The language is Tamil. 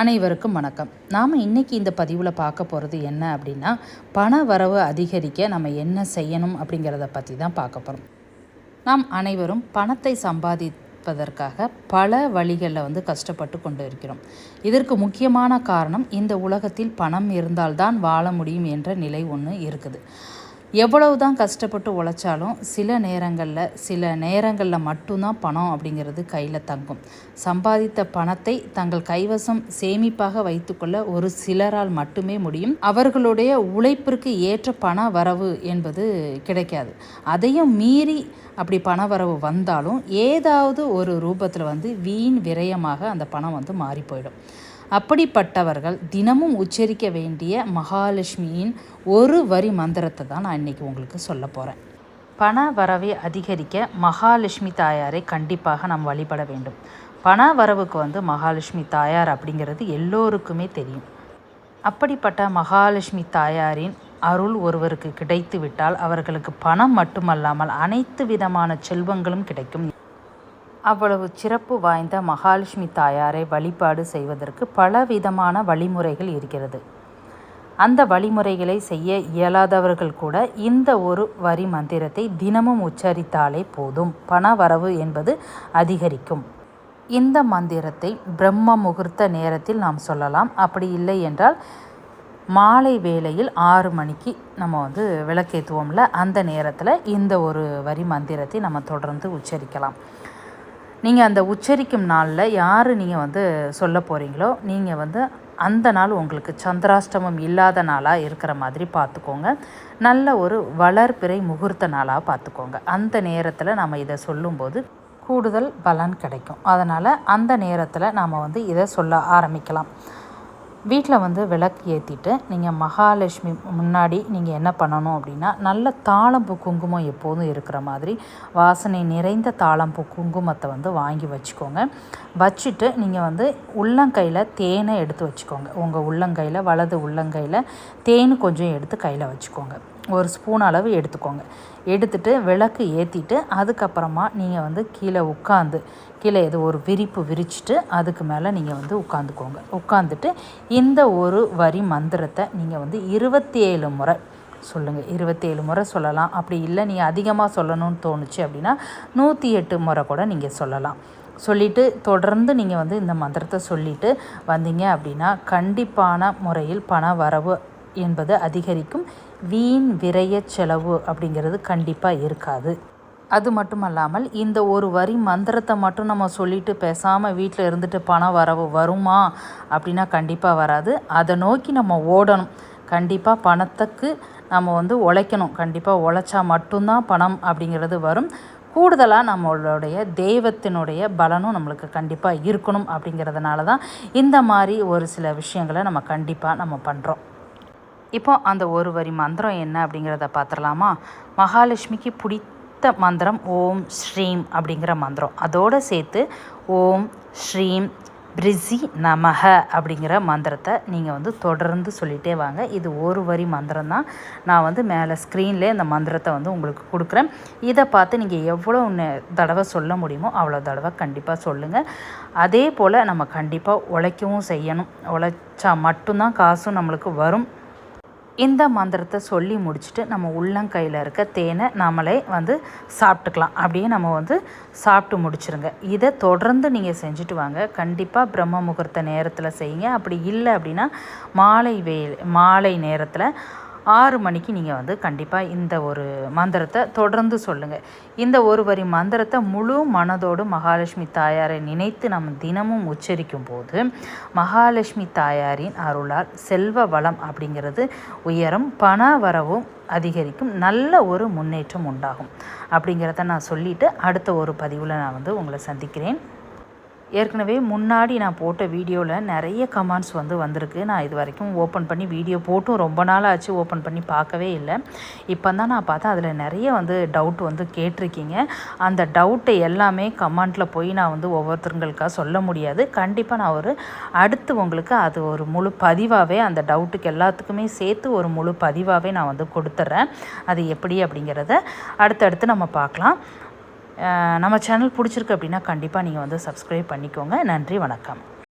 அனைவருக்கும் வணக்கம். நாம் இன்றைக்கி இந்த பதிவில் பார்க்க போகிறது என்ன அப்படின்னா பண வரவு அதிகரிக்க நம்ம என்ன செய்யணும் அப்படிங்கிறத பற்றி தான் பார்க்க போகிறோம் நாம் அனைவரும் பணத்தை சம்பாதிப்பதற்காக பல வழிகளில் வந்து கஷ்டப்பட்டு கொண்டு இருக்கிறோம். இதற்கு முக்கியமான காரணம் இந்த உலகத்தில் பணம் இருந்தால்தான் வாழ முடியும் என்ற நிலை ஒன்று இருக்குது. எவ்வளவு தான் கஷ்டப்பட்டு உழைச்சாலும் சில நேரங்களில் சில நேரங்களில் மட்டும்தான் பணம் அப்படிங்கிறது கையில் தங்கும். சம்பாதித்த பணத்தை தங்கள் கைவசம் சேமிப்பாக வைத்துக்கொள்ள ஒரு சிலரால் மட்டுமே முடியும். அவர்களுடைய உழைப்பிற்கு ஏற்ற பண வரவு என்பது கிடைக்காது. அதையும் மீறி அப்படி பண வரவு வந்தாலும் ஏதாவது ஒரு ரூபத்தில் வந்து வீண் விரயமாக அந்த பணம் வந்து மாறி போயிடும். அப்படிப்பட்டவர்கள் தினமும் உச்சரிக்க வேண்டிய மகாலட்சுமியின் ஒரு வரி மந்திரத்தை தான் நான் இன்றைக்கி உங்களுக்கு சொல்ல போகிறேன் பண வரவை அதிகரிக்க மகாலட்சுமி தாயாரை கண்டிப்பாக நாம் வழிபட வேண்டும். பண வரவுக்கு வந்து மகாலட்சுமி தாயார் அப்படிங்கிறது எல்லோருக்குமே தெரியும். அப்படிப்பட்ட மகாலட்சுமி தாயாரின் அருள் ஒருவருக்கு கிடைத்து விட்டால் அவர்களுக்கு பணம் மட்டுமல்லாமல் அனைத்து விதமான செல்வங்களும் கிடைக்கும். அவ்வளவு சிறப்பு வாய்ந்த மகாலட்சுமி தாயாரை வழிபாடு செய்வதற்கு பலவிதமான வழிமுறைகள் இருக்கிறது. அந்த வழிமுறைகளை செய்ய இயலாதவர்கள் கூட இந்த ஒரு வரி மந்திரத்தை தினமும் உச்சரித்தாலே போதும். பண வரவு என்பது அதிகரிக்கும். இந்த மந்திரத்தை பிரம்ம முகூர்த்த நேரத்தில் நாம் சொல்லலாம். அப்படி இல்லை என்றால் மாலை வேளையில் ஆறு மணிக்கு நம்ம வந்து விளக்கேற்றுவோம்ல அந்த நேரத்தில் இந்த ஒரு வரி மந்திரத்தை நம்ம தொடர்ந்து உச்சரிக்கலாம். நீங்கள் அந்த உச்சரிக்கும் நாளில் யார் நீங்கள் வந்து சொல்ல போகிறீங்களோ நீங்கள் வந்து அந்த நாள் உங்களுக்கு சந்திராஷ்டமம் இல்லாத நாளாக இருக்கிற மாதிரி பார்த்துக்கோங்க நல்ல ஒரு வளர்பிறை முகூர்த்த நாளாக பார்த்துக்கோங்க அந்த நேரத்தில் நம்ம இதை சொல்லும்போது கூடுதல் பலன் கிடைக்கும். அதனால் அந்த நேரத்தில் நாம் வந்து இதை சொல்ல ஆரம்பிக்கலாம். வீட்டில் வந்து விளக்கு ஏற்றிட்டு நீங்கள் மகாலட்சுமி முன்னாடி நீங்கள் என்ன பண்ணணும் அப்படின்னா நல்ல தாளம்பூ குங்குமம் எப்போதும் இருக்கிற மாதிரி வாசனை நிறைந்த தாளம்பூ குங்குமத்தை வந்து வாங்கி வச்சுக்கோங்க. வச்சுட்டு நீங்கள் வந்து உள்ளங்கையில் தேனை எடுத்து வச்சுக்கோங்க. உங்கள் உள்ளங்கையில் வலது உள்ளங்கையில் தேன் கொஞ்சம் எடுத்து கையில் வச்சுக்கோங்க. ஒரு ஸ்பூன் அளவு எடுத்துக்கோங்க. எடுத்துட்டு விளக்கு ஏற்றிட்டு அதுக்கப்புறமா நீங்கள் வந்து கீழே உட்காந்து கீழே ஏதோ ஒரு விரிப்பு விரிச்சிட்டு அதுக்கு மேலே நீங்கள் வந்து உட்காந்துக்கோங்க உட்காந்துட்டு இந்த ஒரு வரி மந்திரத்தை நீங்கள் வந்து இருபத்தி ஏழு முறை சொல்லுங்கள் இருபத்தேழு முறை சொல்லலாம். அப்படி இல்லை நீங்கள் அதிகமாக சொல்லணும்னு தோணுச்சு அப்படின்னா நூற்றி எட்டு முறை கூட நீங்கள் சொல்லலாம். சொல்லிவிட்டு தொடர்ந்து நீங்கள் வந்து இந்த மந்திரத்தை சொல்லிவிட்டு வந்தீங்க அப்படின்னா கண்டிப்பான முறையில் பண வரவு என்பது அதிகரிக்கும். வீண் விரைய செலவு அப்படிங்கிறது கண்டிப்பாக இருக்காது. அது மட்டும் அல்லாமல் இந்த ஒரு வரி மந்திரத்தை மட்டும் நம்ம சொல்லிட்டு பேசாமல் வீட்டில் இருந்துட்டு பணம் வரவு வருமா அப்படின்னா கண்டிப்பாக வராது. அதை நோக்கி நம்ம ஓடணும். கண்டிப்பாக பணத்துக்கு நம்ம வந்து உழைக்கணும். கண்டிப்பாக உழைச்சா மட்டும்தான் பணம் அப்படிங்கிறது வரும். கூடுதலாக நம்மளுடைய தெய்வத்தினுடைய பலனும் நம்மளுக்கு கண்டிப்பாக இருக்கணும் அப்படிங்கிறதுனால தான் இந்த மாதிரி ஒரு சில விஷயங்களை நம்ம கண்டிப்பாக நம்ம பண்ணுறோம் இப்போ அந்த ஒரு வரி மந்திரம் என்ன அப்படிங்கிறத பார்த்துடலாமா? மகாலட்சுமிக்கு பிடித்த மந்திரம் ஓம் ஸ்ரீம் அப்படிங்கிற மந்திரம். அதோடு சேர்த்து ஓம் ஸ்ரீம் பிரிசி நமக அப்படிங்கிற மந்திரத்தை நீங்கள் வந்து தொடர்ந்து சொல்லிகிட்டே வாங்க. இது ஒரு வரி மந்திரம் தான். நான் வந்து மேலே ஸ்க்ரீனில் இந்த மந்திரத்தை வந்து உங்களுக்கு கொடுக்குறேன். இதை பார்த்து நீங்கள் எவ்வளோ தடவை சொல்ல முடியுமோ அவ்வளோ தடவை கண்டிப்பாக சொல்லுங்கள் அதே போல் நம்ம கண்டிப்பாக உழைக்கவும் செய்யணும். உழைச்சா மட்டும்தான் காசும் நம்மளுக்கு வரும். இந்த மந்திரத்தை சொல்லி முடிச்சுட்டு நம்ம உள்ளங்கையில் இருக்க தேனை நம்மளே வந்து சாப்பிட்டுக்கலாம். அப்படியே நம்ம வந்து சாப்பிட்டு முடிச்சுருங்க. இதை தொடர்ந்து நீங்கள் செஞ்சுட்டு வாங்க. கண்டிப்பாக பிரம்ம முகூர்த்த நேரத்தில் செய்யுங்க. அப்படி இல்லை அப்படின்னா மாலை வெயில் மாலை நேரத்தில் ஆறு மணிக்கு நீங்கள் வந்து கண்டிப்பாக இந்த ஒரு மந்திரத்தை தொடர்ந்து சொல்லுங்கள் இந்த ஒரு வரி மந்திரத்தை முழு மனதோடு மகாலட்சுமி தாயாரை நினைத்து நம்ம தினமும் உச்சரிக்கும் போது மகாலட்சுமி தாயாரின் அருளால் செல்வ வளம் அப்படிங்கிறது உயரும் பண வரவும் அதிகரிக்கும் நல்ல ஒரு முன்னேற்றம் உண்டாகும். அப்படிங்கிறத நான் சொல்லிவிட்டு அடுத்த ஒரு பதிவில் நான் வந்து உங்களை சந்திக்கிறேன். ஏற்கனவே முன்னாடி நான் போட்ட வீடியோவில் நிறைய கமெண்ட்ஸ் வந்து வந்திருக்கு. நான் இது வரைக்கும் ஓப்பன் பண்ணி வீடியோ போட்டும் ரொம்ப நாள் ஆச்சு ஓப்பன் பண்ணி பார்க்கவே இல்லை. இப்போ தான் நான் பார்த்தேன். அதில் நிறைய வந்து டவுட் வந்து கேட்டிருக்கீங்க. அந்த டவுட்டை எல்லாமே கமெண்ட்டில் போய் நான் வந்து ஒவ்வொருத்தருங்களுக்காக சொல்ல முடியாது. கண்டிப்பாக நான் ஒரு அடுத்து உங்களுக்கு அது ஒரு முழு பதிவாகவே அந்த டவுட்டுக்கு எல்லாத்துக்குமே சேர்த்து ஒரு முழு பதிவாகவே நான் வந்து கொடுத்துட்றேன் அது எப்படி அப்படிங்கிறத அடுத்தடுத்து நம்ம பார்க்கலாம். நம்ம சேனல் பிடிச்சிருக்கு அப்படின்னா கண்டிப்பாக நீங்கள் வந்து சப்ஸ்கிரைப் பண்ணிக்கோங்க. நன்றி வணக்கம்.